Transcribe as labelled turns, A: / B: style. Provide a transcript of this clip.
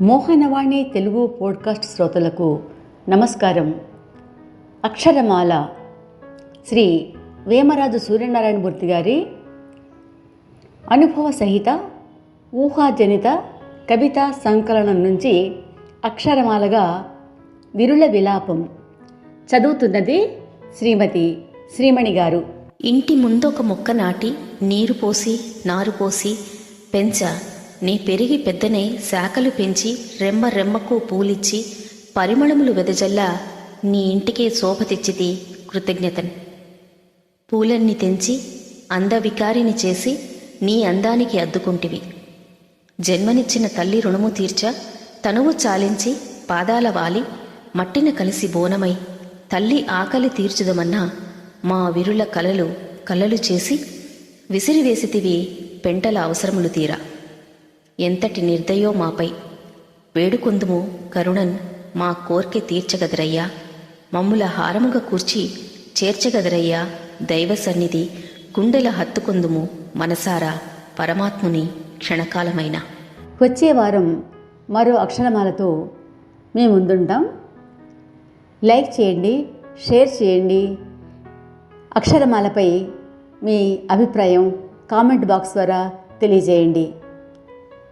A: Mohanavani Telugu podcast శ్రోతలకు నమస్కారం. అక్షరమాల శ్రీ వేమరాజు సూర్యనారాయణమూర్తి గారి అనుభవ సహిత ఊహాజనిత కవితా సంకలనం నుంచి అక్షరమాలగా విరుల విలాపం చదువుతున్నది శ్రీమతి శ్రీమణి గారు.
B: ఇంటి ముందు ఒక మొక్క నాటి నీరు పోసి నారు పోసి పెంచ. నీ పెరిగి పెద్దనే శాఖలు పెంచి రెమ్మ రెమ్మకు పూలిచ్చి పరిమళములు వెదజల్లా నీ ఇంటికే శోభ తెచ్చితి కృతజ్ఞతన్. పూలన్నీ తెంచి అందవికారిని చేసి నీ అందానికి అద్దుకుంటివి. జన్మనిచ్చిన తల్లి రుణము తీర్చ తనువు చాలించి పాదాల వాలి మట్టిన కలిసి బోనమై తల్లి ఆకలి తీర్చుదమన్నా మా విరుల కలలు కలలు చేసి విసిరివేసితివి పెంటల అవసరములు తీరా. ఎంతటి నిర్దయో మాపై. వేడుకొందుము కరుణన్ మా కోర్కె తీర్చగదరయ్యా. మమ్ముల హారముగా కూర్చి చేర్చగదరయ్యా దైవ సన్నిధి గుండెల హత్తుకొందుము మనసారా పరమాత్ముని క్షణకాలమైన.
A: వచ్చే వారం మరో అక్షరమాలతో మేము ముందుంటాం. లైక్ చేయండి షేర్ చేయండి. అక్షరమాలపై మీ అభిప్రాయం కామెంట్ బాక్స్ ద్వారా తెలియజేయండి.